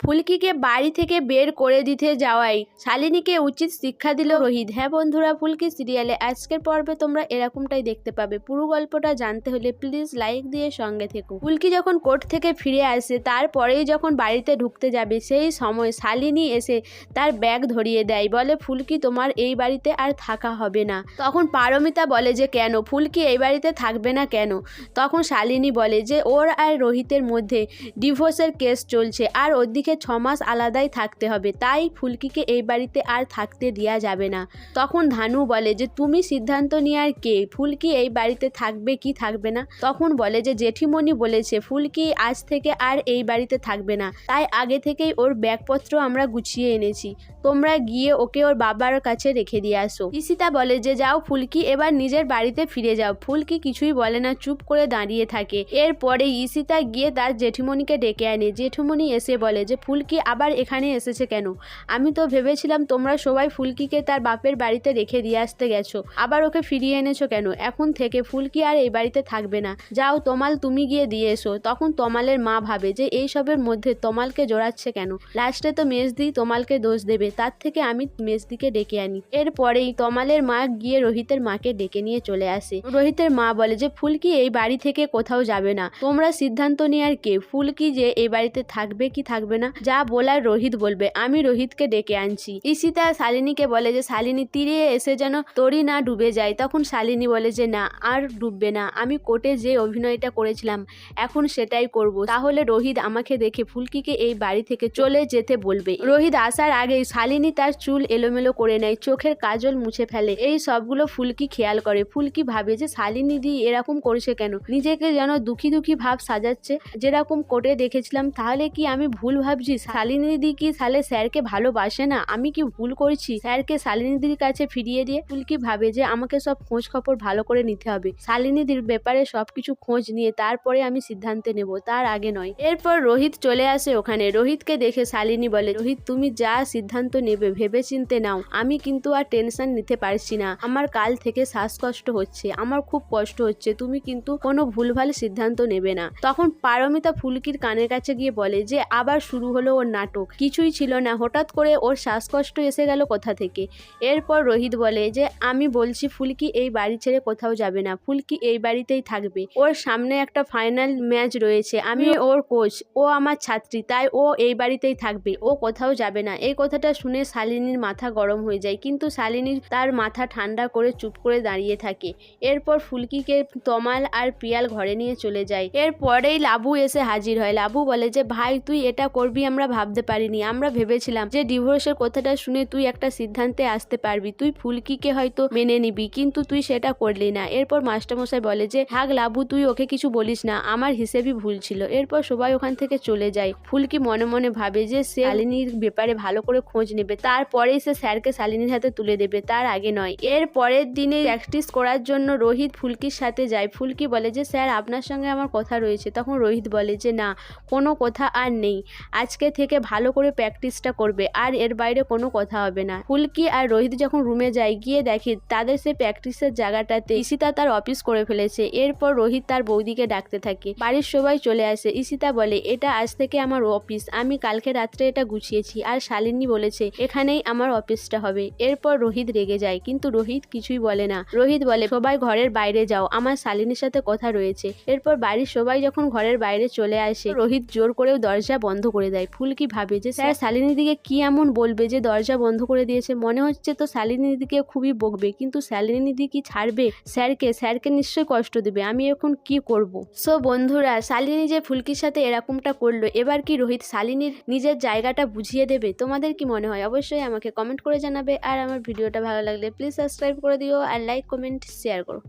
ফুলকিকে বাড়ি থেকে বের করে দিতে যাওয়াই শালিনীকে উচিত শিক্ষা দিল রোহিত। হ্যাঁ বন্ধুরা, ফুলকি সিরিয়ালে আজকের পর্বে তোমরা এরকমটাই দেখতে পাবে। পুরো গল্পটা জানতে হলে প্লিজ লাইক দিয়ে সঙ্গে থেকো। ফুলকি যখন কোর্ট থেকে ফিরে আসে, তারপরেই যখন বাড়িতে ঢুকতে যাবে, সেই সময় শালিনী এসে তার ব্যাগ ধরিয়ে দেয়। বলে, ফুলকি, তোমার এই বাড়িতে আর থাকা হবে না। তখন পারমিতা বলে যে, কেন? ফুলকি এই বাড়িতে থাকবে না কেন? তখন শালিনী বলে যে, ওর আর রোহিতের মধ্যে ডিভোর্সের কেস চলছে। আর ওদিকে ছ মাস আলাদাই থাকতে হবে। তাই ফুলকিকে এই বাড়িতে আর থাকতে দেওয়া যাবে না। তখন ধানু বলে যে, তুমি সিদ্ধান্ত নিয়ে আর কে? ফুলকি এই বাড়িতে থাকবে কি থাকবে না? তখন বলে যে, জেঠিমণি বলেছে, ফুলকি আজ থেকে আর এই বাড়িতে থাকবে না। তাই আগে থেকেই ওর ব্যাগপত্র আমরা গুছিয়ে এনেছি। তোমরা গিয়ে ওকে ওর বাবার কাছে রেখে দিয়ে আসো। ইসিতা বলে যে, যাও ফুলকি, এবার নিজের বাড়িতে ফিরে যাও। ফুলকি কিছুই বলে না, চুপ করে দাঁড়িয়ে থাকে। এরপরে ইসিতা গিয়ে তার জেঠিমণিকে ডেকে আনে। জেঠিমণি এসে বলে যে ফুলকি আবার এখানে এসেছে কেন? আমি তো ভেবেছিলাম তোমরা সবাই ফুলকিকে তার বাপের বাড়িতে রেখে দিয়ে আসতে গেছো। আবার ওকে ফিরিয়ে এনেছো কেন? এখন থেকে ফুলকি আর এই বাড়িতে থাকবে না। যাও তোমাল, তুমি গিয়ে দিয়ে এসো। তখন তমালের মা ভাবে যে এই সবের মধ্যে তমালকে জোড়াচ্ছে কেন? লাস্টে তো মেজদি তোমালকে দোষ দেবে। তার থেকে আমি মেজদিকে ডেকে আনি। এরপরেই তমালের মা গিয়ে রোহিতের মাকে ডেকে নিয়ে চলে আসে। রোহিতের মা বলে যে, ফুলকি এই বাড়ি থেকে কোথাও যাবে না। তোমরা সিদ্ধান্ত নিয়ে আর কে? ফুলকি যে এই বাড়িতে থাকবে কি থাকবে না? যা বলার রোহিত বলবে। আমি রোহিতকে ডেকে আনছি। ঈশিতা শালিনীকে বলে যে, শালিনী তীরে এসে যেন তরি না ডুবে যায়। তখন শালিনী বলে যে, না, আর ডুববে না। আমি কোর্টে যে অভিনয়টা করেছিলাম, এখন সেটাই করব। তাহলে রোহিত আমাকে দেখে ফুলকিকে এই বাড়ি থেকে চলে যেতে বলবে। রোহিত আসার আগেই শালিনী তার চুল এলোমেলো করে নেয়, চোখের কাজল মুছে ফেলে। এই সবগুলো ফুলকি খেয়াল করে। ফুলকি ভাবে যে, শালিনী দি, এরকম করছে কেন? নিজেকে যেন দুঃখী দুঃখী ভাব সাজাচ্ছে। যেরকম কোর্টে দেখেছিলাম, তাহলে কি আমি ভুল ভাবছি শালিনীদি কি তাহলে স্যারকে ভালোবাসে না? আমি কি ভুল করছি? স্যারকে শালিনীদির কাছে ফিরিয়ে দিয়ে ফুলকি ভাবে যে আমাকে সব খোঁজ খবর ভালো করে নিতে হবে? শালিনীদির ব্যাপারে সবকিছু খোঁজ নিয়ে তারপরে আমি সিদ্ধান্তে নেব, তার আগে নয়। এরপর রোহিত চলে আসে ওখানে। রোহিতকে দেখে শালিনী বলে, রোহিত, তুমি যা সিদ্ধান্ত নেবে ভেবে চিনতে নাও। আমি কিন্তু আর টেনশন নিতে পারছি না। আমার কাল থেকে শ্বাসকষ্ট হচ্ছে। আমার খুব কষ্ট হচ্ছে। তুমি কিন্তু কোনো ভুলভাল সিদ্ধান্ত নেবে না। তখন পারমিতা ফুলকির কানের কাছে গিয়ে বলে যে, আবার শুরু হলো ওর নাটক। কিছুই ছিল না। হঠাৎ করে ওর শ্বাসকষ্ট এসে গেল কোথা থেকে? এরপর রোহিত বলে যে, আমি বলছি ফুলকি এই বাড়ি ছেড়ে কোথাও যাবে না। ফুলকি এই বাড়িতেই থাকবে। ওর সামনে একটা ফাইনাল ম্যাচ রয়েছে। আমি ওর কোচ ও আমার ছাত্রী। তাই ও এই বাড়িতেই থাকবে। ও কোথাও যাবে না। এই কথাটা শুনে শালিনীর মাথা গরম হয়ে যায়। কিন্তু শালিনী তার মাথা ঠান্ডা করে চুপ করে দাঁড়িয়ে থাকে। এরপর ফুলকিকে তমাল আর পিয়াল ঘরে নিয়ে চলে যায়। এরপরেই লাবু এসে হাজির হয়। লাবু বলে যে, ভাই, তুই এটা করবি আমরা ভাবতে পারিনি। আমরা ভেবেছিলাম যে ডিভোর্সের কথাটা শুনে তুই একটা সিদ্ধান্তে আসতে পারবি। তুই ফুলকিকে হয়তো মেনে নিবি, কিন্তু তুই সেটা করলি না। এরপর মাস্টারমশাই বলে যে, থাক লাবু, তুই ওকে কিছু বলিস না। আমার হিসেবই ভুল ছিল। এরপর সবাই ওখান থেকে চলে যায়। ফুলকি মনে মনে ভাবে যে, সে শালিনীর ব্যাপারে ভালো করে খোঁজ নেবে। তারপরেই সে স্যারকে শালিনীর হাতে তুলে দেবে। তার আগে নয়। এর পরের দিনে প্র্যাকটিস করার জন্য রোহিত ফুলকির সাথে যায়। ফুলকি বলে যে, স্যার, আপনার সঙ্গে আমার কথা রয়েছে। তখন রোহিত বলে যে, না, কোনো কথা আর নেই। আজকে থেকে ভালো করে প্র্যাকটিসটা করবে, আর এর বাইরে কোনো কথা হবে না। ফুলকি আর রোহিত যখন রুমে যায়, গিয়ে দেখে তাদের সে প্র্যাকটিসের জায়গাটাতে ঈশিতা তার অফিস করে ফেলেছে। এরপর রোহিত তার বৌদিকে ডাকতে থাকে। বাড়ির সবাই চলে আসে। ঈশিতা বলে, এটা আজ থেকে আমার অফিস। আমি কালকে রাত্রে এটা গুছিয়েছি। আর শালিনী বলেছে, এখানেই আমার অফিসটা হবে। এরপর রোহিত রেগে যায়, কিন্তু রোহিত কিছুই বলে না। রোহিত বলে, সবাই ঘরের বাইরে যাও। আমার শালিনীর সাথে কথা রয়েছে। এরপর বাড়ির সবাই যখন ঘরের বাইরে চলে আসে, রোহিত জোর করেও দরজা বন্ধ করে দেয়। ফুলকি ভাবে যে স্যার শালিনী দিকে কি এমন বলবে যে দরজা বন্ধ করে দিয়েছে? মনে হচ্ছে তো শালিনী দিকে খুবই বকবে। কিন্তু শালিনীদি কি ছাড়বে? স্যারকে? স্যারকে নিশ্চয়ই কষ্ট দেবে। আমি এখন কি করব? সো বন্ধুরা শালিনী যে ফুলকির সাথে এরকমটা করল এবার কি রোহিত শালিনীর নিজের জায়গাটা বুঝিয়ে দেবে? তোমাদের কি মনে হয়? অবশ্যই আমাকে কমেন্ট করে জানাবে। আর আমার ভিডিওটা ভালো লাগলে প্লিজ সাবস্ক্রাইব করে দিও আর লাইক কমেন্ট শেয়ার করো।